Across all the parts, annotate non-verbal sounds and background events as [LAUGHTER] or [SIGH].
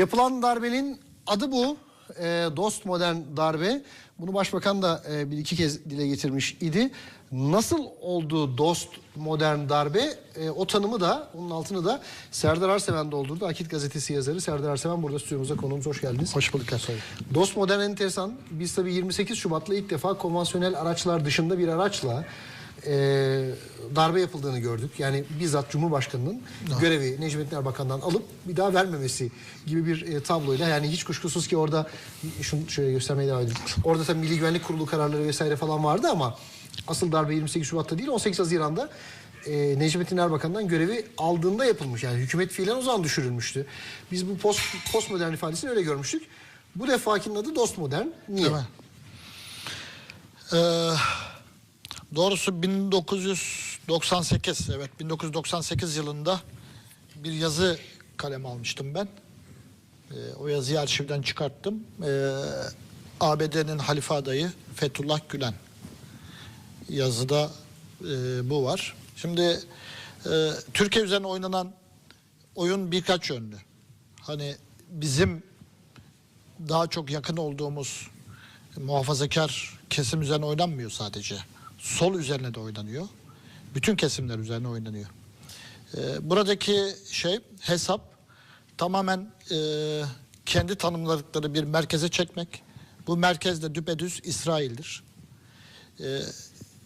Yapılan darbenin adı bu. E, dost modern darbe. Bunu başbakan da e, bir iki kez dile getirmiş idi. Nasıl oldu dost modern darbe? E, o tanımı da onun altını da Serdar Arseven doldurdu. Akit gazetesi yazarı Serdar Arseven burada stüdyomuza konuğumuz hoş geldiniz. Hoş bulduk Ersoy. Dost modern enteresan. Biz tabii 28 Şubat'la ilk defa konvansiyonel araçlar dışında bir araçla e, darbe yapıldığını gördük. Yani bizzat Cumhurbaşkanı'nın görevi Necmettin Erbakan'dan alıp bir daha vermemesi gibi bir e, tabloyla. Yani hiç kuşkusuz ki orada şunu şöyle göstermeye devam edeyim. Orada tabii Milli Güvenlik Kurulu kararları vesaire falan vardı ama asıl darbe 28 Şubat'ta değil 18 Haziran'da e, Necmettin Erbakan'dan görevi aldığında yapılmış. Yani hükümet fiilen o zaman düşürülmüştü. Biz bu post, postmodern ifadesini öyle görmüştük. Bu defakinin adı dost modern. Niye? Mi? Ee, doğrusu 1998, evet 1998 yılında bir yazı kalem almıştım ben. Ee, o yazıyı arşivden çıkarttım. Ee, ABD'nin halife adayı Fethullah Gülen. Yazıda e, bu var. Şimdi e, Türkiye üzerine oynanan oyun birkaç yönlü. Hani bizim daha çok yakın olduğumuz muhafazakar kesim üzerine oynanmıyor sadece. Sol üzerine de oynanıyor. Bütün kesimler üzerine oynanıyor. Ee, buradaki şey hesap tamamen e, kendi tanımladıkları bir merkeze çekmek. Bu merkez de düpedüz İsrail'dir. Ee,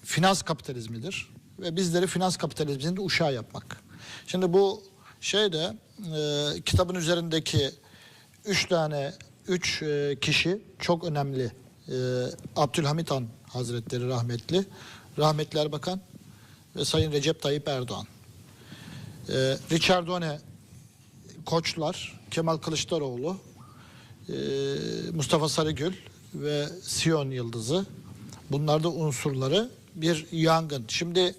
finans kapitalizmidir ve bizleri finans kapitalizminin uşağı yapmak. Şimdi bu şey de e, kitabın üzerindeki üç tane üç e, kişi çok önemli. E, Abdülhamit Han Hazretleri rahmetli, rahmetli Erbakan ve Sayın Recep Tayyip Erdoğan. E, Richard koçlar, Kemal Kılıçdaroğlu, e, Mustafa Sarıgül ve Siyon Yıldızı. Bunlar da unsurları bir yangın. Şimdi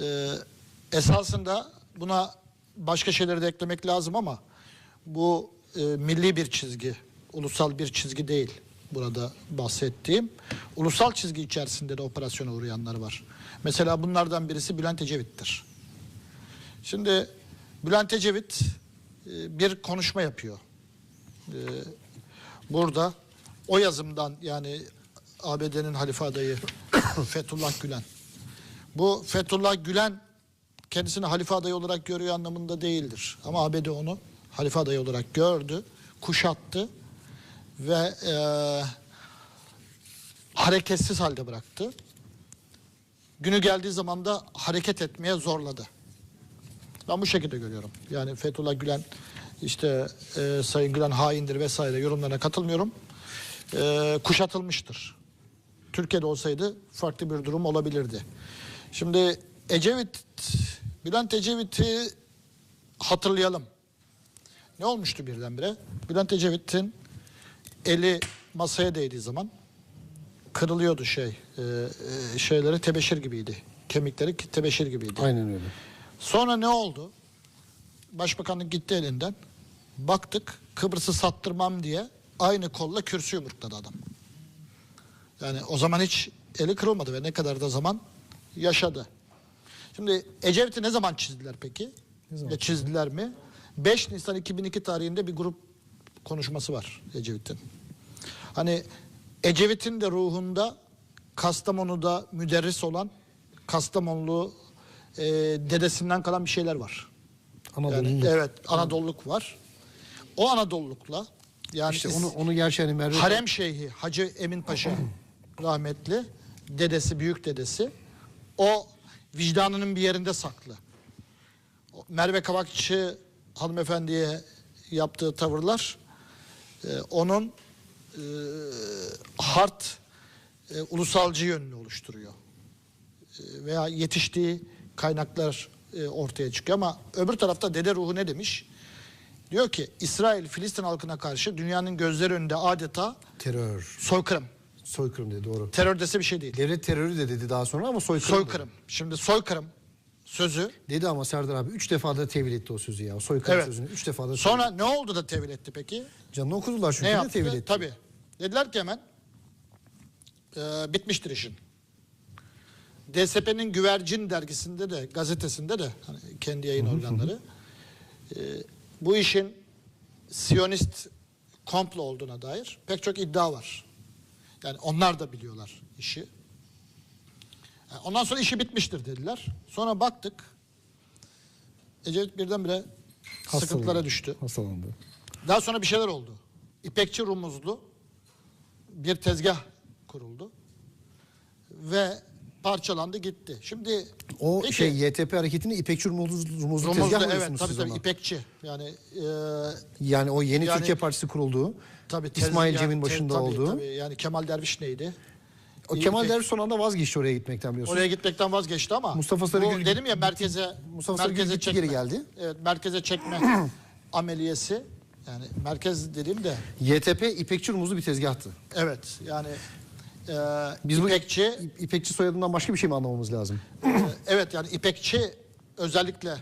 e, esasında buna başka şeyleri de eklemek lazım ama bu e, milli bir çizgi, ulusal bir çizgi değil burada bahsettiğim. Ulusal çizgi içerisinde de operasyona uğrayanlar var. Mesela bunlardan birisi Bülent Ecevit'tir. Şimdi Bülent Ecevit e, bir konuşma yapıyor. E, burada o yazımdan yani ABD'nin halife adayı [COUGHS] Fethullah Gülen. Bu Fethullah Gülen kendisini halife adayı olarak görüyor anlamında değildir. Ama ABD onu halife adayı olarak gördü, kuşattı ve e, hareketsiz halde bıraktı. Günü geldiği zaman da hareket etmeye zorladı. Ben bu şekilde görüyorum. Yani Fethullah Gülen işte e, Sayın Gülen haindir vesaire yorumlarına katılmıyorum. E, kuşatılmıştır. Türkiye'de olsaydı farklı bir durum olabilirdi. Şimdi Ecevit, Bülent Ecevit'i hatırlayalım. Ne olmuştu birdenbire? Bülent Ecevit'in eli masaya değdiği zaman kırılıyordu şey, e, e, şeyleri tebeşir gibiydi. Kemikleri tebeşir gibiydi. Aynen öyle. Sonra ne oldu? Başbakanlık gitti elinden. Baktık Kıbrıs'ı sattırmam diye aynı kolla kürsü yumrukladı adam. Yani o zaman hiç eli kırılmadı ve ne kadar da zaman yaşadı. Şimdi Ecevit'i ne zaman çizdiler peki? Ne zaman Ya çizdiler mi? 5 Nisan 2002 tarihinde bir grup konuşması var Ecevit'in. Hani Ecevit'in de ruhunda Kastamonu'da müderris olan Kastamonlu e, dedesinden kalan bir şeyler var. Anadolu'nun. Yani, evet Anadolu'luk var. O Anadolu'lukla yani İşte onu, onu gerçi hani Merve... Harem Şeyhi Hacı Emin Paşa rahmetli dedesi büyük dedesi o vicdanının bir yerinde saklı. Merve Kavakçı hanımefendiye yaptığı tavırlar e, onun e, hard e, ulusalcı yönünü oluşturuyor. E, veya yetiştiği kaynaklar e, ortaya çıkıyor ama öbür tarafta dede ruhu ne demiş? Diyor ki İsrail Filistin halkına karşı dünyanın gözleri önünde adeta Terör. soykırım. Soykırım dedi doğru. Terör dese bir şey değil. Devlet terörü de dedi daha sonra ama soykırım. Soykırım. Şimdi soykırım sözü Dedi ama Serdar abi üç defa da tevil etti o sözü ya. O soykırım Evet. sözünü üç defa da sonra ne oldu da tevil etti peki? Canını okudular çünkü Ne yaptı? tevil etti. Tabii. Dediler ki hemen e, bitmiştir işin. DSP'nin Güvercin dergisinde de gazetesinde de hani kendi yayın organları e, bu işin Siyonist komplo olduğuna dair pek çok iddia var. Yani onlar da biliyorlar işi. Ondan sonra işi bitmiştir dediler. Sonra baktık. Ecevit birdenbire sıkıntılara Hastalandı. düştü. Hastalandı. Daha sonra bir şeyler oldu. İpekçi Rumuzlu bir tezgah kuruldu. Ve parçalandı gitti. Şimdi O peki, şey YTP hareketini İpekçi Rumuzlu, Rumuzlu Rumuzlu tezgah evet tabii siz tabii ona? İpekçi. Yani e, Yani o yeni Yani- Türkiye Partisi kurulduğu, tabii tez- İsmail yani Cem'in başında tabii, olduğu. Tabii, yani Kemal Derviş neydi? O Kemal Derviş son anda vazgeçti oraya gitmekten biliyorsunuz. Oraya gitmekten vazgeçti ama Mustafa bu Sarıgül dedim ya merkeze Mustafa Sarıgül merkeze gitti, çekme. geri geldi. Evet merkeze çekme [CLEARS THROAT] ameliyesi yani merkez dediğim de YTP İpekçi Rumuzlu bir tezgahtı. evet yani e, Biz bu İpekçi İp- İpekçi soyadından başka bir şey mi anlamamız lazım? Ee, evet yani İpekçi özellikle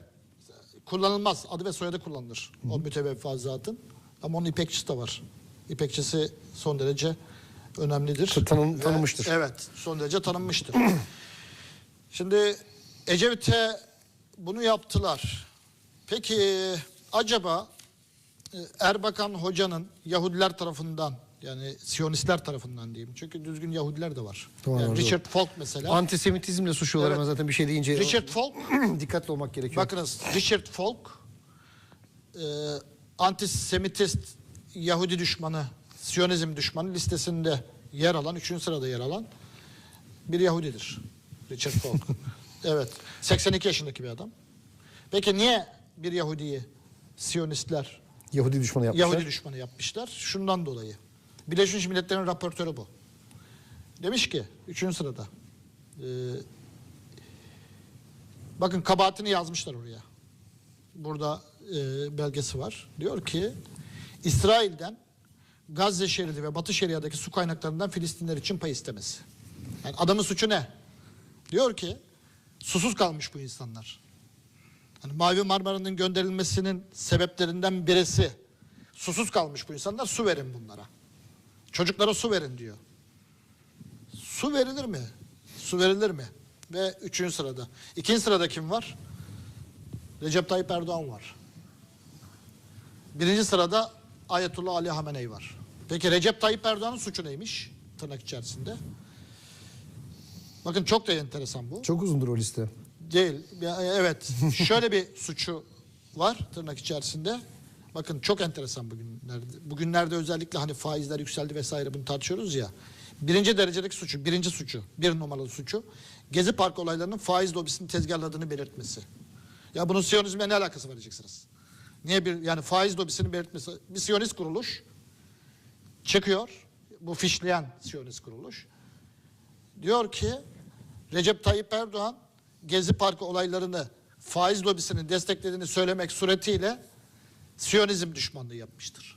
kullanılmaz. Adı ve soyadı kullanılır. O müteveffa zatın. Ama onun İpekçisi de var. İpekçisi son derece önemlidir. Tanın- Ve- tanınmıştır. Evet son derece tanınmıştır. [CLEARS THROAT] Şimdi Ecevit'e bunu yaptılar. Peki acaba e, Erbakan Hoca'nın Yahudiler tarafından yani Siyonistler tarafından diyeyim. Çünkü düzgün Yahudiler de var. Doğru, Yani doğru. Richard Falk mesela. Antisemitizmle suçluyorlar Evet. ama zaten bir şey deyince Richard Falk [CLEARS THROAT] dikkatli olmak gerekiyor. Bakınız Richard Falk e, antisemitist Yahudi düşmanı, Siyonizm düşmanı listesinde yer alan, üçüncü sırada yer alan bir Yahudidir. Richard Falk. [LAUGHS] evet. 82 yaşındaki bir adam. Peki niye bir Yahudiyi Siyonistler Yahudi düşmanı yapmışlar. Yahudi düşmanı yapmışlar? Şundan dolayı. Birleşmiş Milletler'in raportörü bu. Demiş ki, üçüncü sırada. e, bakın kabahatini yazmışlar oraya. Burada e, belgesi var. Diyor ki, İsrail'den Gazze şeridi ve Batı Şeria'daki su kaynaklarından Filistinler için pay istemesi. Yani adamın suçu ne? Diyor ki, susuz kalmış bu insanlar. Hani Mavi Marmara'nın gönderilmesinin sebeplerinden birisi susuz kalmış bu insanlar su verin bunlara. Çocuklara su verin diyor. Su verilir mi? Su verilir mi? Ve üçüncü sırada. İkinci sırada kim var? Recep Tayyip Erdoğan var. Birinci sırada Ayetullah Ali Hamenei var. Peki Recep Tayyip Erdoğan'ın suçu neymiş? Tırnak içerisinde. Bakın çok da enteresan bu. Çok uzundur o liste. Değil. Ya, Evet. [LAUGHS] Şöyle bir suçu var tırnak içerisinde. Bakın çok enteresan bugünlerde. Bugünlerde özellikle hani faizler yükseldi vesaire bunu tartışıyoruz ya. Birinci derecedeki suçu, birinci suçu, bir numaralı suçu Gezi Park olaylarının faiz lobisini tezgahladığını belirtmesi. Ya bunun Siyonizmle ne alakası var diyeceksiniz. Niye bir yani faiz lobisini belirtmesi? Bir Siyonist kuruluş çıkıyor. Bu fişleyen Siyonist kuruluş. Diyor ki Recep Tayyip Erdoğan Gezi Parkı olaylarını faiz lobisinin desteklediğini söylemek suretiyle Siyonizm düşmanlığı yapmıştır.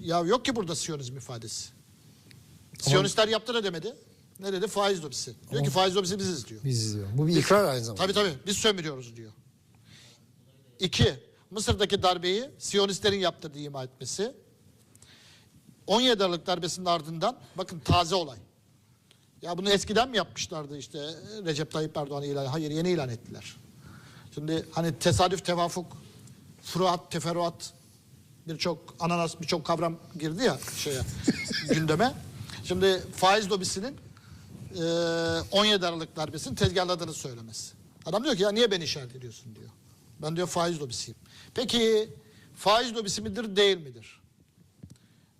Ya yok ki burada Siyonizm ifadesi. Siyonistler yaptı da demedi. Ne dedi? Faiz lobisi. Diyor ki faiz lobisi biziz diyor. Biz izliyor. Bu bir ikrar aynı zamanda. Tabii tabii biz sömürüyoruz diyor. İki, Mısır'daki darbeyi Siyonistlerin yaptırdığı ima etmesi. 17 Aralık darbesinin ardından bakın taze olay. Ya bunu eskiden mi yapmışlardı işte Recep Tayyip Erdoğan ilan? Hayır yeni ilan ettiler. Şimdi hani tesadüf, tevafuk, furuat, teferruat birçok ananas birçok kavram girdi ya şeye [LAUGHS] gündeme. Şimdi faiz lobisinin e, 17 Aralık darbesini tezgahladığını söylemesi. Adam diyor ki ya niye beni işaret ediyorsun diyor. Ben diyor faiz lobisiyim. Peki faiz lobisi midir değil midir?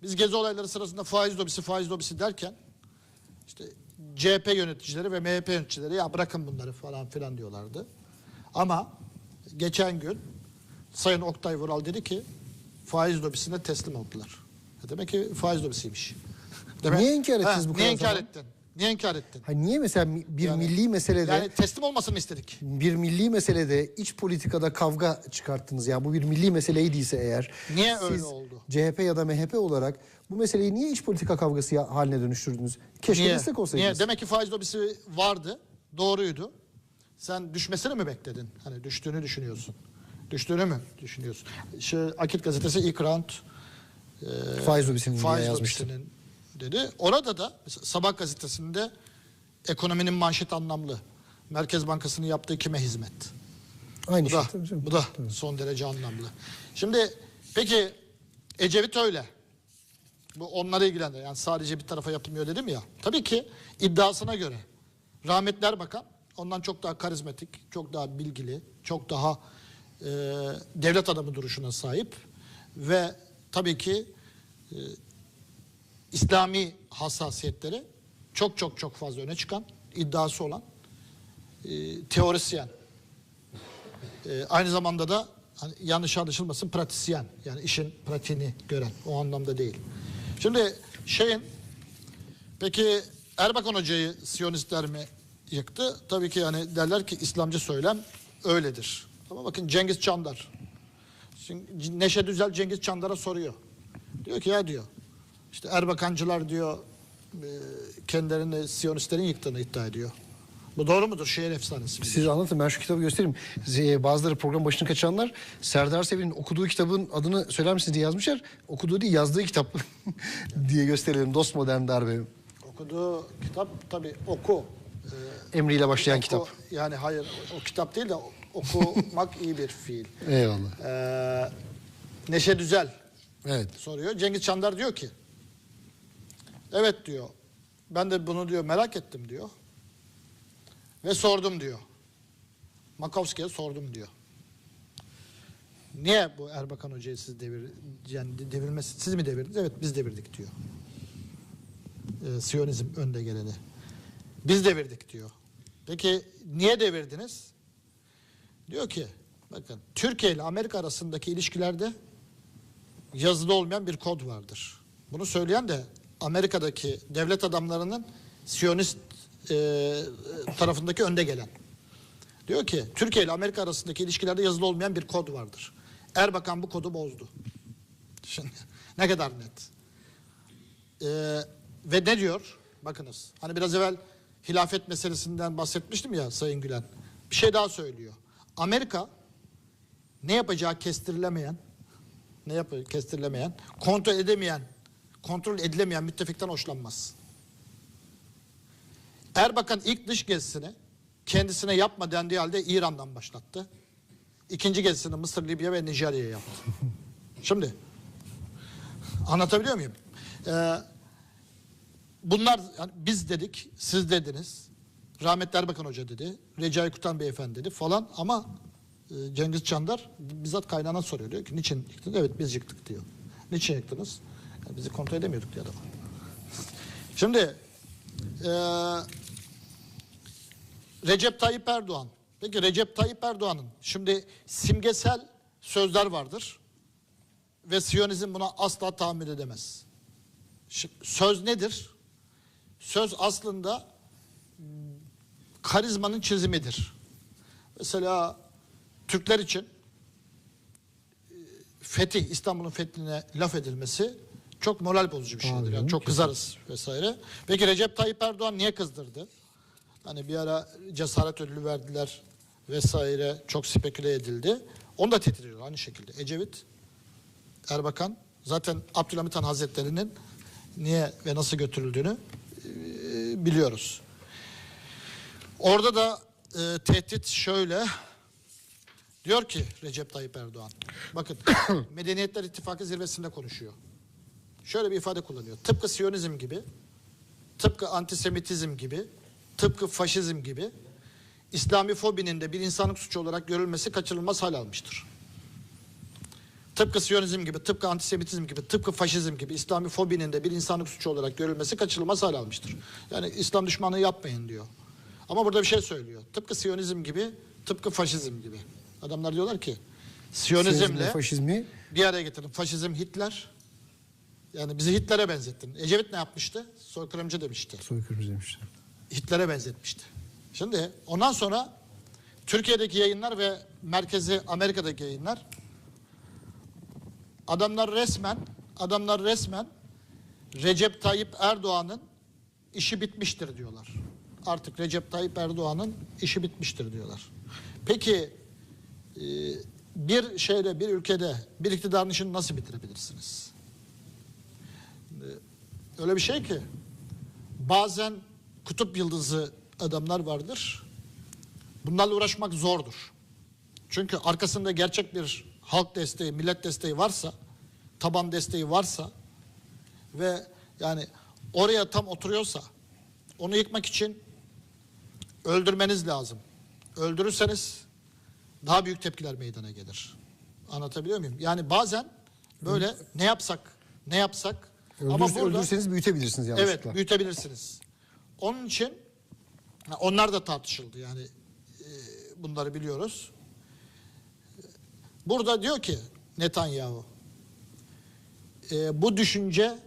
Biz gezi olayları sırasında faiz lobisi faiz lobisi derken işte CHP yöneticileri ve MHP yöneticileri ya bırakın bunları falan filan diyorlardı. Ama geçen gün Sayın Oktay Vural dedi ki faiz lobisine teslim oldular. Ya Demek ki faiz lobisiymiş. Niye inkar ettiniz bu Niye kadar inkar zaman? ettin? Niye inkar ettin? Ha niye mesela bir Yani- milli meselede Yani teslim olmasını istedik. bir milli meselede iç politikada kavga çıkarttınız ya bu bir milli meseleydi eğer. Niye siz öyle oldu? CHP ya da MHP olarak bu meseleyi niye iç politika kavgası haline dönüştürdünüz? Keşke Niye? destek olsaydınız. Niye? Demek ki faiz lobisi vardı. Doğruydu. Sen düşmesini mi bekledin? Hani düştüğünü düşünüyorsun. Düştüğünü mü düşünüyorsun? Şu Akit gazetesi ilk round e, Faiz lobisinin diye faiz yazmıştı. lobisinin dedi. Orada da Sabah gazetesinde ekonominin manşet anlamlı. Merkez Bankası'nın yaptığı kime hizmet? Aynı bu şey, da, tabii bu da son derece anlamlı. Şimdi peki Ecevit öyle. Bu onları ilgilendirir. Yani sadece bir tarafa yapılmıyor dedim ya. Tabii ki iddiasına göre rahmetli Erbakan ondan çok daha karizmatik, çok daha bilgili, çok daha e, devlet adamı duruşuna sahip ve tabii ki e, İslami hassasiyetleri çok çok çok fazla öne çıkan, iddiası olan e, teorisyen. E, aynı zamanda da hani yanlış anlaşılmasın pratisyen. Yani işin pratiğini gören o anlamda değil. Şimdi şeyin peki Erbakan Hoca'yı Siyonistler mi yıktı? Tabii ki yani derler ki İslamcı söylem öyledir. Ama bakın Cengiz Çandar. Şimdi Neşe Düzel Cengiz Çandar'a soruyor. Diyor ki ya diyor işte Erbakancılar diyor e, kendilerini Siyonistlerin yıktığını iddia ediyor. Bu doğru mudur? Şehir efsanesi mi? Siz anlatın ben şu kitabı göstereyim. Bazıları program başını kaçıranlar Serdar Sevin'in okuduğu kitabın adını söyler misiniz diye yazmışlar. Okuduğu değil yazdığı kitap [LAUGHS] diye gösterelim. Dost Modern Darbe. Okuduğu kitap tabii oku. Emriyle başlayan Oku- kitap. Yani hayır o kitap değil de okumak iyi bir fiil. [LAUGHS] Eyvallah. Ee, Neşe Düzel Evet. soruyor. Cengiz Çandar diyor ki evet diyor ben de bunu diyor merak ettim diyor ve sordum diyor. Makovski'ye sordum diyor. Niye bu Erbakan Hoca'yı siz devir, yani devirmesi, siz mi devirdiniz? Evet biz devirdik diyor. Ee, Siyonizm önde geleni. Biz devirdik diyor. Peki niye devirdiniz? Diyor ki bakın Türkiye ile Amerika arasındaki ilişkilerde yazılı olmayan bir kod vardır. Bunu söyleyen de Amerika'daki devlet adamlarının Siyonist e, tarafındaki önde gelen. Diyor ki Türkiye ile Amerika arasındaki ilişkilerde yazılı olmayan bir kod vardır. Erbakan bu kodu bozdu. Şimdi ne kadar net. Ee, ve ne diyor? Bakınız. Hani biraz evvel hilafet meselesinden bahsetmiştim ya Sayın Gülen. Bir şey daha söylüyor. Amerika ne yapacağı kestirilemeyen, ne yapı kestirilemeyen, kontrol edemeyen, kontrol edilemeyen müttefikten hoşlanmaz. Erbakan ilk dış gezisini kendisine yapma dendiği halde İran'dan başlattı. İkinci gezisini Mısır, Libya ve Nijerya'ya yaptı. [LAUGHS] Şimdi anlatabiliyor muyum? Ee, bunlar yani biz dedik, siz dediniz. Rahmetli Erbakan Hoca dedi, Recai Kutan Beyefendi dedi falan ama e, Cengiz Çandar bizzat kaynağına soruyor. Diyor ki niçin yıktınız? Evet biz yıktık diyor. Niçin yıktınız? "Ya bizi kontrol edemiyorduk diyor adam. Şimdi e, Recep Tayyip Erdoğan. Peki Recep Tayyip Erdoğan'ın şimdi simgesel sözler vardır. Ve Siyonizm buna asla tahammül edemez. Şimdi söz nedir? Söz aslında karizmanın çizimidir. Mesela Türkler için e, fetih, İstanbul'un fethine laf edilmesi çok moral bozucu bir şeydir. Yani çok kızarız vesaire. Peki Recep Tayyip Erdoğan niye kızdırdı? Hani bir ara cesaret ödülü verdiler vesaire çok speküle edildi. Onu da tehdit ediyor aynı şekilde. Ecevit, Erbakan zaten Abdülhamit Han Hazretleri'nin niye ve nasıl götürüldüğünü e, biliyoruz. Orada da e, tehdit şöyle diyor ki Recep Tayyip Erdoğan bakın [COUGHS] Medeniyetler İttifakı zirvesinde konuşuyor. Şöyle bir ifade kullanıyor. Tıpkı Siyonizm gibi tıpkı antisemitizm gibi, tıpkı faşizm gibi İslamifobinin de bir insanlık suçu olarak görülmesi kaçınılmaz hal almıştır. Tıpkı Siyonizm gibi, tıpkı antisemitizm gibi, tıpkı faşizm gibi İslamifobinin de bir insanlık suçu olarak görülmesi kaçınılmaz hal almıştır. Yani İslam düşmanlığı yapmayın diyor. Ama burada bir şey söylüyor. Tıpkı Siyonizm gibi, tıpkı faşizm gibi. Adamlar diyorlar ki Siyonizmle Siyonizmle faşizmi bir araya getirin. Faşizm Hitler. Yani bizi Hitler'e benzettin. Ecevit ne yapmıştı? Soykırımcı demişti. soykırımcı demişler. Hitler'e benzetmişti. Şimdi ondan sonra Türkiye'deki yayınlar ve merkezi Amerika'daki yayınlar adamlar resmen adamlar resmen Recep Tayyip Erdoğan'ın işi bitmiştir diyorlar. Artık Recep Tayyip Erdoğan'ın işi bitmiştir diyorlar. Peki e, bir şeyde bir ülkede bir iktidarın işini nasıl bitirebilirsiniz? Öyle bir şey ki bazen kutup yıldızı adamlar vardır. Bunlarla uğraşmak zordur. Çünkü arkasında gerçek bir halk desteği, millet desteği varsa, taban desteği varsa ve yani oraya tam oturuyorsa onu yıkmak için öldürmeniz lazım. Öldürürseniz daha büyük tepkiler meydana gelir. Anlatabiliyor muyum? Yani bazen böyle ne yapsak, ne yapsak ama Öldürürse- burada öldürürseniz büyütebilirsiniz Evet, yanlışlıkla. büyütebilirsiniz. Onun için onlar da tartışıldı yani e, bunları biliyoruz. Burada diyor ki Netanyahu e, bu düşünce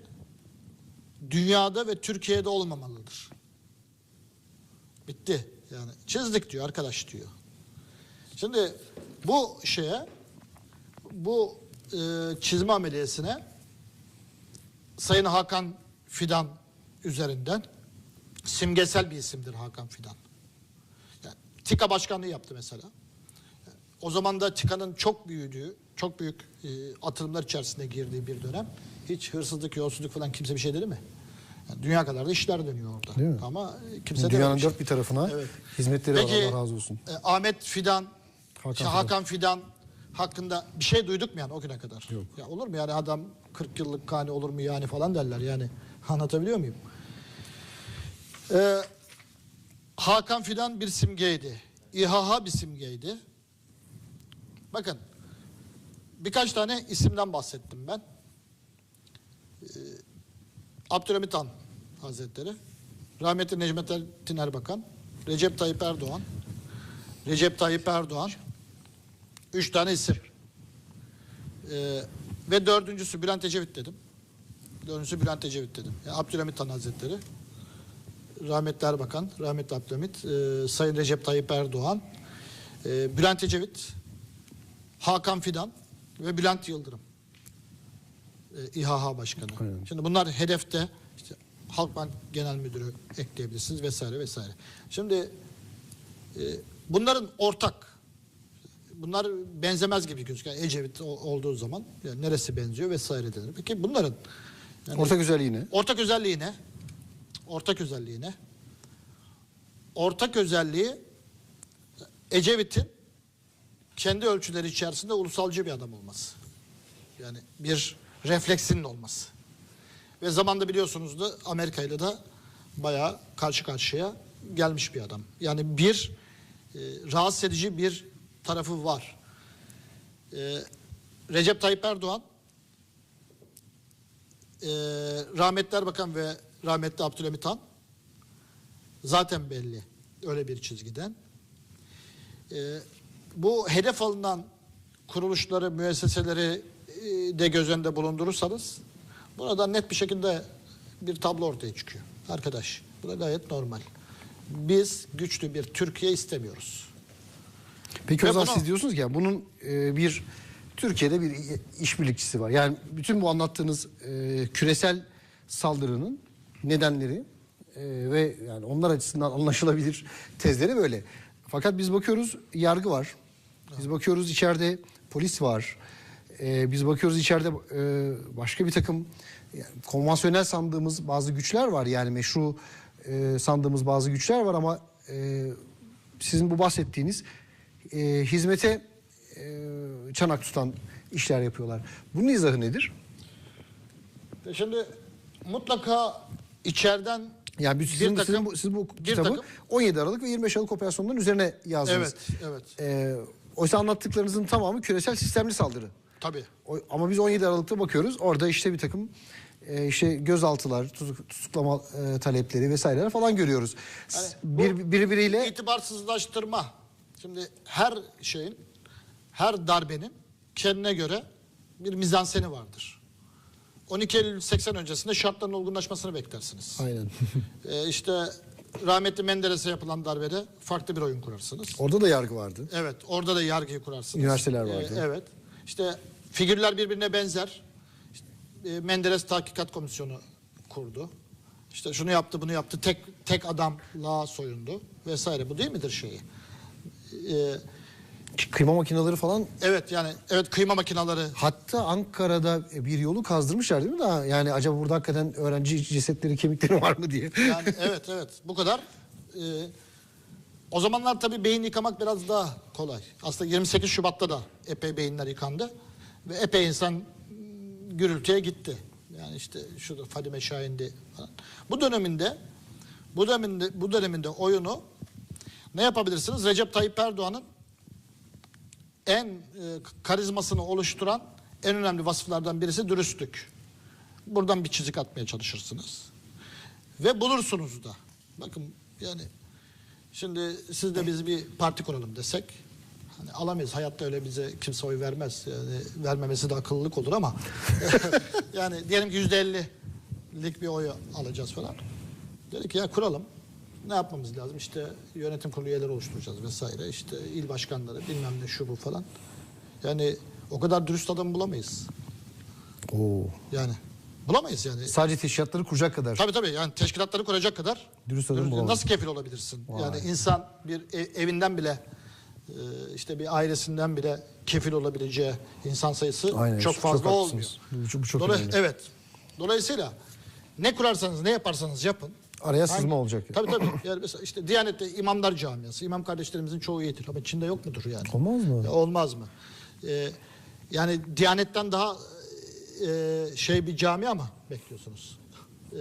dünyada ve Türkiye'de olmamalıdır. Bitti. Yani çizdik diyor arkadaş diyor. Şimdi bu şeye bu e, çizme ameliyesine Sayın Hakan Fidan üzerinden simgesel bir isimdir Hakan Fidan. Yani TİKA başkanlığı yaptı mesela. O zaman da TİKA'nın çok büyüdüğü, çok büyük e, atılımlar içerisinde girdiği bir dönem. Hiç hırsızlık, yolsuzluk falan kimse bir şey dedi mi? Yani dünya kadar da işler dönüyor orada. Değil mi? Ama kimse Dünyanın dememiş. dört bir tarafına hizmetleri var, Allah razı olsun. e, Ahmet Fidan, Hakan işte Fidan. Hakan Fidan hakkında bir şey duyduk mu yani o güne kadar? Yok. Ya olur mu yani adam 40 yıllık kani olur mu yani falan derler yani. Anlatabiliyor muyum? Ee, Hakan Fidan bir simgeydi. İHH bir simgeydi. Bakın birkaç tane isimden bahsettim ben. Ee, Abdülhamit Han Hazretleri, rahmetli Necmettin Erbakan, Recep Tayyip Erdoğan, Recep Tayyip Erdoğan, üç tane isim. Ee, ve dördüncüsü Bülent Ecevit dedim. Dördüncüsü Bülent Ecevit dedim. Yani Abdülhamit Han Hazretleri, rahmetli Erbakan, rahmetli Abdülhamit, e, Sayın Recep Tayyip Erdoğan, e, Bülent Ecevit, Hakan Fidan ve Bülent Yıldırım. E, İHH Başkanı. Aynen. Şimdi bunlar hedefte işte Halkbank Genel Müdürü ekleyebilirsiniz vesaire vesaire. Şimdi e, bunların ortak bunlar benzemez gibi gözüküyor. Ecevit o- olduğu zaman yani neresi benziyor vesaire denir. Peki bunların yani Ortak özelliği ne? Ortak özelliği ne? Ortak özelliği ne? Ortak özelliği Ecevit'in kendi ölçüleri içerisinde ulusalcı bir adam olması. Yani bir refleksinin olması. Ve zamanda biliyorsunuz da Amerika ile de bayağı karşı karşıya gelmiş bir adam. Yani bir e, rahatsız edici bir tarafı var. E, Recep Tayyip Erdoğan e, rahmetli Erbakan ve rahmetli Abdülhamit Han zaten belli öyle bir çizgiden. E, bu hedef alınan kuruluşları, müesseseleri e, de göz önünde bulundurursanız buradan net bir şekilde bir tablo ortaya çıkıyor. Arkadaş bu da gayet normal. Biz güçlü bir Türkiye istemiyoruz. Peki Ve o zaman bunu- siz diyorsunuz ki ya bunun e, bir Türkiye'de bir işbirlikçisi var. Yani bütün bu anlattığınız e, küresel saldırının nedenleri e, ve yani onlar açısından anlaşılabilir tezleri böyle. Fakat biz bakıyoruz yargı var. Biz bakıyoruz içeride polis var. E, biz bakıyoruz içeride e, başka bir takım yani konvansiyonel sandığımız bazı güçler var. Yani meşru e, sandığımız bazı güçler var ama e, sizin bu bahsettiğiniz e, hizmete e, çanak tutan işler yapıyorlar. Bunun izahı nedir? E Şimdi mutlaka içeriden Yani biz- sizin, bir sizin takım- bu, siz bu kitabı takım- 17 Aralık ve 25 Aralık operasyonlarının üzerine yazdınız. Evet, evet. E, oysa anlattıklarınızın tamamı küresel sistemli saldırı. tabii O- ama biz 17 Aralık'ta bakıyoruz. Orada işte bir takım e, işte gözaltılar, tutuk- tutuklama e, talepleri vesaireler falan görüyoruz. Hani bir, birbiriyle itibarsızlaştırma. Şimdi her şeyin, her darbenin kendine göre bir mizanseni vardır. 12 Eylül 80 öncesinde şartların olgunlaşmasını beklersiniz. aynen. [LAUGHS] Ee, işte rahmetli Menderes'e yapılan darbede farklı bir oyun kurarsınız. Orada da yargı vardı. Evet, orada da yargıyı kurarsınız. Üniversiteler Ee, vardı. evet. İşte figürler birbirine benzer. İşte, e, Menderes Tahkikat Komisyonu kurdu. İşte şunu yaptı, bunu yaptı. Tek tek adamla soyundu vesaire. Bu değil midir şeyi? Ee, Kıyma makineleri falan evet yani evet kıyma makineleri Hatta Ankara'da bir yolu kazdırmışlar değil mi daha? Yani acaba burada hakikaten öğrenci cesetleri, kemikleri var mı diye. yani evet evet bu kadar e, O zamanlar tabii beyin yıkamak biraz daha kolay. Aslında 28 Şubat'ta da epey beyinler yıkandı. Ve epey insan gürültüye gitti. Yani işte şurada Fadime Şahin'di falan. Bu döneminde bu döneminde bu döneminde oyunu ne yapabilirsiniz? Recep Tayyip Erdoğan'ın en e, karizmasını oluşturan en önemli vasıflardan birisi dürüstlük. Buradan bir çizik atmaya çalışırsınız. Ve bulursunuz da. Bakın yani şimdi siz de biz bir parti kuralım desek hani alamayız. Hayatta öyle bize kimse oy vermez. Yani vermemesi de akıllılık olur ama [LAUGHS] yani diyelim ki yüzde ellilik bir oy alacağız falan. Dedik ki ya kuralım. Ne yapmamız lazım? İşte yönetim kurulu üyeleri oluşturacağız vesaire. İşte il başkanları bilmem ne şu bu falan. Yani o kadar dürüst adam bulamayız. Oo. Yani bulamayız yani. Sadece teşkilatları kuracak kadar. Tabii tabii yani teşkilatları kuracak kadar Dürüst adam bulamaz. nasıl kefil olabilirsin? Vay. Yani insan bir ev- evinden bile e, işte bir ailesinden bile kefil olabileceği insan sayısı Aynen, çok çok fazla olmuyor. haklısınız. Bu çok- bu çok Dolay- önemli. evet. Dolayısıyla ne kurarsanız ne yaparsanız yapın. Araya sızma olacak. Tabii tabii. Yani mesela işte Diyanet'te imamlar camiası. imam kardeşlerimizin çoğu iyidir. Ama Çin'de yok mudur yani? Olmaz mı? Ya olmaz mı? Ee, yani Diyanet'ten daha e, şey bir cami ama bekliyorsunuz. Ee,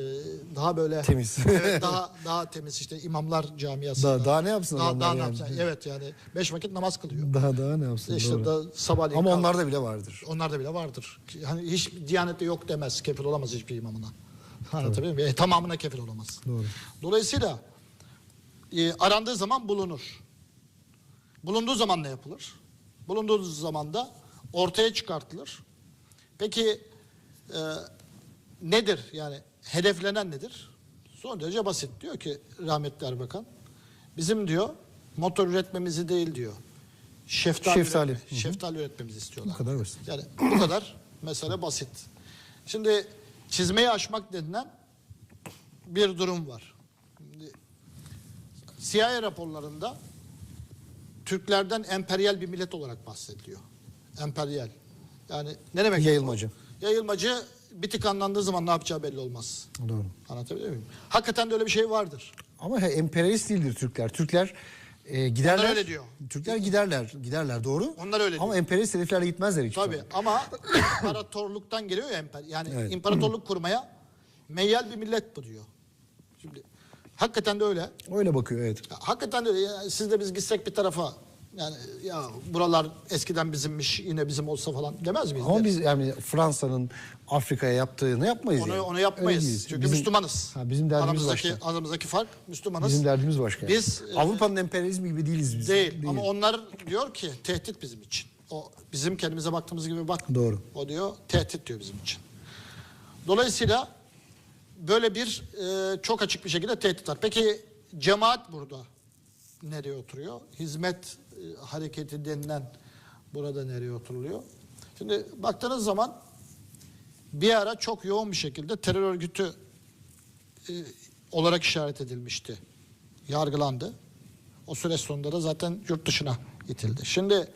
daha böyle Temiz. [LAUGHS] evet, daha daha temiz işte imamlar camiası. Daha- daha ne yapsın Daha, daha ne yani? yapsın? Evet yani beş vakit namaz kılıyor. Daha daha ne yapsın? işte doğru. da sabahleyin Ama kalk- onlarda bile vardır. Onlarda bile vardır. Yani hiç Diyanet'te yok demez. Kefil olamaz hiçbir imamına. Anlatabiliyor muyum? E, tamamına kefil olamaz. Doğru. Dolayısıyla e, arandığı zaman bulunur. Bulunduğu zaman ne yapılır? Bulunduğu zaman da ortaya çıkartılır. Peki e, nedir yani hedeflenen nedir? Son derece basit. Diyor ki rahmetli Erbakan bizim diyor motor üretmemizi değil diyor. Şeftali, Şeftali. üretme- şeftali üretmemizi istiyorlar. Bu kadar basit. Yani bu kadar mesele basit. Şimdi çizmeyi aşmak denilen bir durum var. CIA raporlarında Türklerden emperyal bir millet olarak bahsediliyor. Emperyal. Yani ne demek? Yayılmacı. Yayılmacı bir tık anlandığı zaman ne yapacağı belli olmaz. Doğru. Anlatabiliyor muyum? Hakikaten de öyle bir şey vardır. Ama he, emperyalist değildir Türkler. Türkler e, giderler. Onlar öyle diyor. Türkler giderler. Giderler doğru. Onlar öyle Ama diyor. emperyalist hedeflerle gitmezler hiç. Tabii ama [COUGHS] imparatorluktan geliyor ya emper. Yani Evet. imparatorluk kurmaya meyyal bir millet bu diyor. Şimdi hakikaten de öyle. Öyle bakıyor evet. Hakikaten de öyle. Siz de biz gitsek bir tarafa yani ya buralar eskiden bizimmiş yine bizim olsa falan demez miyiz? Ama Deriz. biz yani Fransa'nın Afrika'ya yaptığını yapmayız. onu yani. onu Öyle yapmayız. değiliz. Çünkü Bizim- Müslümanız. Ha, bizim derdimiz aramızdaki, başka. aramızdaki fark Müslümanız. Bizim derdimiz başka. yani. Biz e, Avrupa'nın emperyalizmi gibi değiliz biz. değil. ama onlar diyor ki tehdit bizim için. O bizim kendimize baktığımız gibi bak. Doğru. O diyor tehdit diyor bizim için. Dolayısıyla böyle bir e, çok açık bir şekilde tehdit var. Peki cemaat burada nereye oturuyor? Hizmet e, hareketi denilen burada nereye oturuluyor? Şimdi baktığınız zaman bir ara çok yoğun bir şekilde terör örgütü e, olarak işaret edilmişti. Yargılandı. O süreç sonunda da zaten yurt dışına itildi. Şimdi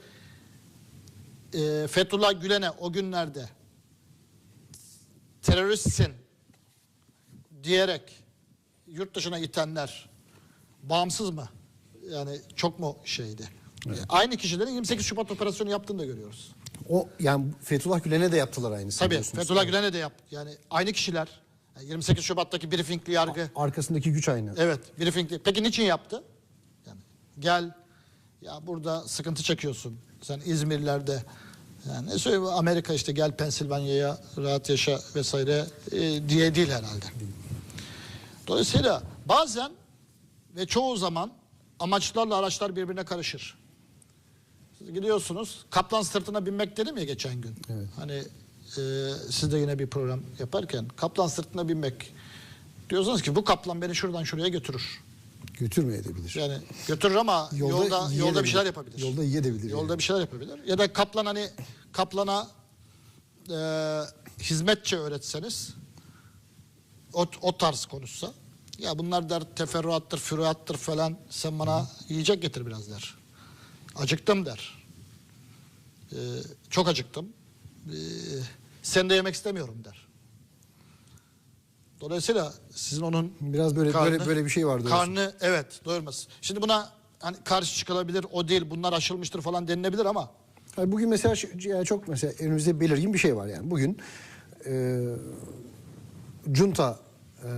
e, Fethullah Gülen'e o günlerde teröristsin diyerek yurt dışına itenler bağımsız mı? Yani çok mu şeydi? E, Aynı kişilerin 28 Şubat operasyonu yaptığını da görüyoruz. O yani Fethullah Gülen'e de yaptılar aynısını. Tabii. Fethullah Gülen'e de yaptı. Yani aynı kişiler. Yani 28 Şubat'taki briefingli yargı. Arkasındaki güç aynı. Evet, briefingli. Peki niçin yaptı? Yani gel ya burada sıkıntı çekiyorsun. Sen İzmirlerde yani ne söyleyeyim Amerika işte gel Pensilvanya'ya rahat yaşa vesaire e, diye değil herhalde. Dolayısıyla bazen ve çoğu zaman amaçlarla araçlar birbirine karışır. Gidiyorsunuz. Kaplan sırtına binmek dedim ya geçen gün. Evet. Hani e, siz de yine bir program yaparken kaplan sırtına binmek. Diyorsunuz ki bu kaplan beni şuradan şuraya götürür. Götürmeye edebilir. Yani götürür ama yolda yolda, yiyebilir. bir şeyler yapabilir. Yolda yiyebilir. Yolda yani. bir şeyler yapabilir. Ya da kaplan hani kaplana e, hizmetçe öğretseniz o, o tarz konuşsa ya bunlar der teferruattır, füruattır falan sen bana yiyecek getir biraz der. Acıktım der. E, çok acıktım. E, sen de yemek istemiyorum der. Dolayısıyla sizin onun Biraz böyle- böyle- böyle bir şey var diyorsun. Karnı evet doyurmaz. Şimdi buna hani karşı çıkılabilir o değil bunlar aşılmıştır falan denilebilir ama Yani bugün mesela yani çok mesela önümüzde belirgin bir şey var yani. Bugün e, junta e,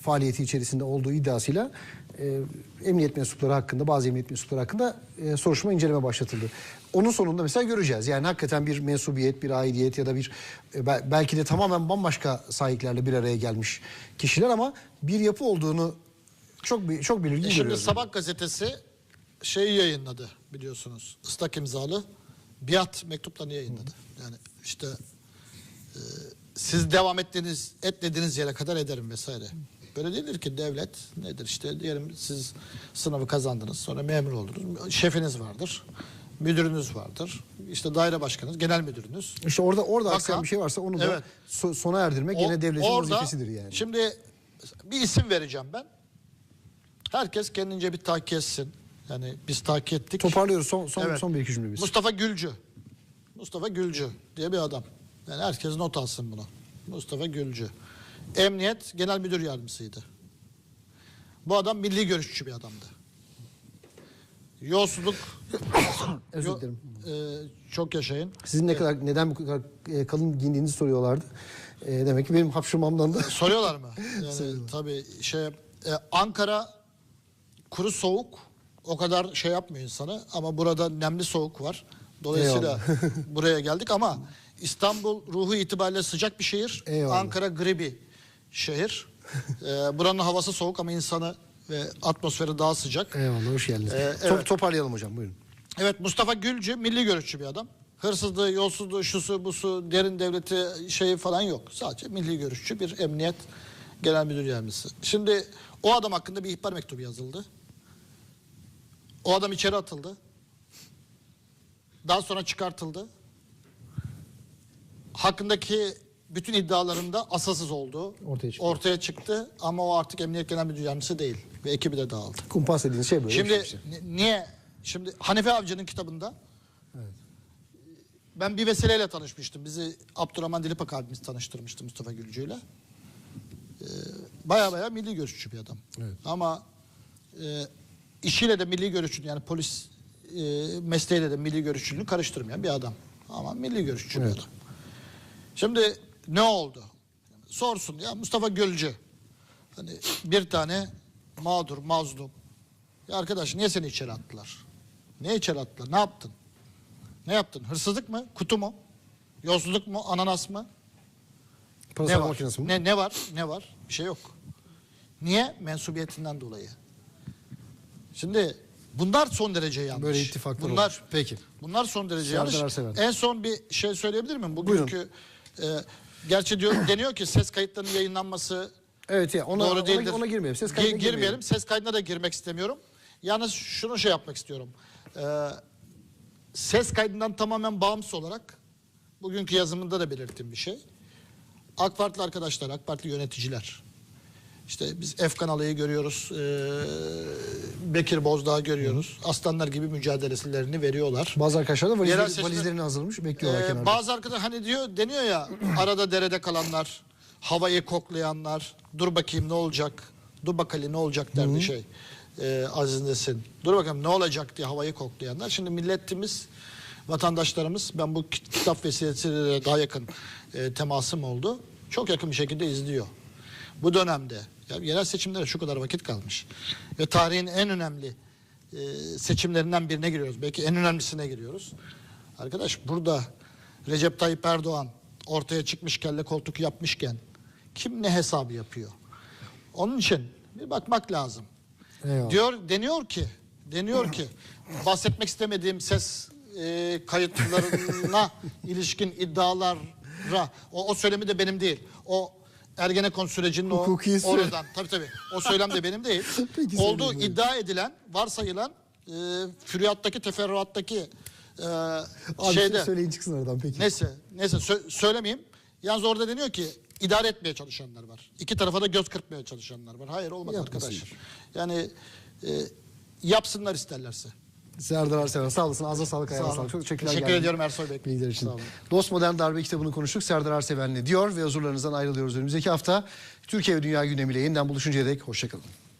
faaliyeti içerisinde olduğu iddiasıyla e, emniyet mensupları hakkında bazı emniyet mensupları hakkında e, soruşturma inceleme başlatıldı. Onun sonunda mesela göreceğiz. Yani hakikaten bir mensubiyet, bir aidiyet ya da bir e, bel- belki de tamamen bambaşka sahiplerle bir araya gelmiş kişiler ama bir yapı olduğunu çok çok belirgin E Şimdi görüyoruz. Sabah gazetesi şeyi yayınladı biliyorsunuz. Islak imzalı biat mektuplarını yayınladı. Yani işte e, siz devam ettiğiniz etmediğiniz yere kadar ederim vesaire. Böyle değildir ki devlet nedir işte diyelim siz sınavı kazandınız sonra memur oldunuz. Şefiniz vardır. Müdürünüz vardır. işte daire başkanınız, genel müdürünüz. İşte orada orada aksayan bir şey varsa onu da Evet. so- sona erdirmek O- gene devletin orada- vazifesidir yani. Şimdi bir isim vereceğim ben. Herkes kendince bir takip etsin. Yani biz takip ettik. Toparlıyoruz son son Evet. son bir iki cümle biz. Mustafa Gülcü. Mustafa Gülcü diye bir adam. Yani herkes not alsın bunu. Mustafa Gülcü. Emniyet Genel Müdür Yardımcısıydı. Bu adam milli görüşçü bir adamdı. Yolsuzluk [COUGHS] Özür dilerim. e, çok yaşayın. Sizin ne kadar neden bu kadar e, kalın giyindiğinizi soruyorlardı. E, demek ki benim hapşırmamdan da Soruyorlar mı? [LAUGHS] Yani tabii şey e, Ankara kuru soğuk o kadar şey yapmıyor insanı ama burada nemli soğuk var. Dolayısıyla [LAUGHS] buraya geldik ama İstanbul ruhu itibariyle sıcak bir şehir. Eyvallah. Ankara gri bir şehir. [LAUGHS] E, buranın havası soğuk ama insanı ve atmosferi daha sıcak. Eyvallah hoş geldiniz. Ee, Top- evet. toparlayalım hocam buyurun. Evet Mustafa Gülcü milli görüşçü bir adam. Hırsızlığı, yolsuzluğu, şusu, busu, derin devleti şeyi falan yok. Sadece milli görüşçü bir emniyet genel müdür yardımcısı. Şimdi o adam hakkında bir ihbar mektubu yazıldı. O adam içeri atıldı. Daha sonra çıkartıldı. Hakkındaki bütün iddialarında asasız olduğu Ortaya çıktı. ortaya çıktı. Ama o artık emniyet genel müdür yardımcısı değil. Ve ekibi de dağıldı. Kumpas dediğiniz şey böyle. Şimdi bir şey. ni- niye? Şimdi Hanefi Avcı'nın kitabında ben bir vesileyle tanışmıştım. Bizi Abdurrahman Dilipak abimiz tanıştırmıştı Mustafa Gülcü'yle. Ee, baya baya milli görüşçü bir adam. Evet. Ama e, işiyle de milli görüşçü yani polis e, mesleğiyle de milli görüşçülüğünü karıştırmayan bir adam. Ama milli görüşçü Evet. bir adam. Şimdi ne oldu? Sorsun ya Mustafa Gülcü. Hani bir tane mağdur, mazlum. Ya arkadaş niye seni içeri attılar? Niye içeri attılar? Ne yaptın? Ne yaptın? Hırsızlık mı? Kutu mu? Yolsuzluk mu? Ananas mı? Ne var? mi? Ne, ne var? Ne var? Bir şey yok. Niye? Mensubiyetinden dolayı. Şimdi bunlar son derece yanlış. Böyle ittifaklar bunlar, olmuş. Peki. Bunlar son derece Serdar yanlış. En son bir şey söyleyebilir miyim? Bugünkü e, gerçi diyor, deniyor ki ses kayıtlarının yayınlanması Evet ya ona, doğru ona, değildir. ona girmeyelim. Ses Gi- kaydına girmeyelim. Ses kaydına da girmek istemiyorum. Yalnız şunu şey yapmak istiyorum. Ee, ses kaydından tamamen bağımsız olarak bugünkü yazımında da belirttiğim bir şey. AK Partili arkadaşlar, AK Partili yöneticiler. İşte biz Efkan Alay'ı görüyoruz. ee, Bekir Bozdağ'ı görüyoruz. Aslanlar gibi mücadelelerini veriyorlar. Bazı arkadaşlar da Yerel valizleri, seçimler- valizlerini hazırlamış bekliyorlar Ee, kenarda. bazı arkadaş hani diyor deniyor ya [CLEARS THROAT] arada derede kalanlar, havayı koklayanlar, dur bakayım ne olacak, dur bakalım ne olacak derdi şey. Ee, Aziz Nesin. Dur bakalım ne olacak diye havayı koklayanlar. Şimdi milletimiz, vatandaşlarımız ben bu kit- kitap vesilesiyle de daha yakın e, temasım oldu. Çok yakın bir şekilde izliyor. Bu dönemde ya yerel seçimlere şu kadar vakit kalmış. Ve tarihin en önemli e, seçimlerinden birine giriyoruz. Belki en önemlisine giriyoruz. Arkadaş burada Recep Tayyip Erdoğan ortaya çıkmış kelle koltuk yapmışken kim ne hesabı yapıyor? Onun için bir bakmak lazım. Eyvallah. Diyor deniyor ki deniyor ki bahsetmek istemediğim ses e, kayıtlarına [LAUGHS] ilişkin iddialara o, o söylemi de benim değil. O Ergenekon sürecinin o Hukuki süre- oradan tabii tabii o söylem de benim değil. [LAUGHS] Peki, Olduğu iddia edilen varsayılan e, füriyattaki teferruattaki e, Abi şeyde söyleyin çıksın aradan peki. Neyse, neyse sö- söylemeyeyim. Yalnız orada deniyor ki idare etmeye çalışanlar var. İki tarafa da göz kırpmaya çalışanlar var. Hayır olmaz Yapmasınlar. arkadaş. Yani e, yapsınlar isterlerse. Serdar Arseven sağ olasın. Ağzına sağlık, ayağına Sağ sağlık. Çok teşekkürler. Teşekkür geldiğin ediyorum Ersoy Bey. Bilgiler için. Sağ olun. Dost Modern Darbe kitabını konuştuk. Serdar Arseven'le diyor ve huzurlarınızdan ayrılıyoruz önümüzdeki hafta. Türkiye ve Dünya gündemiyle yeniden buluşuncaya dek hoşçakalın.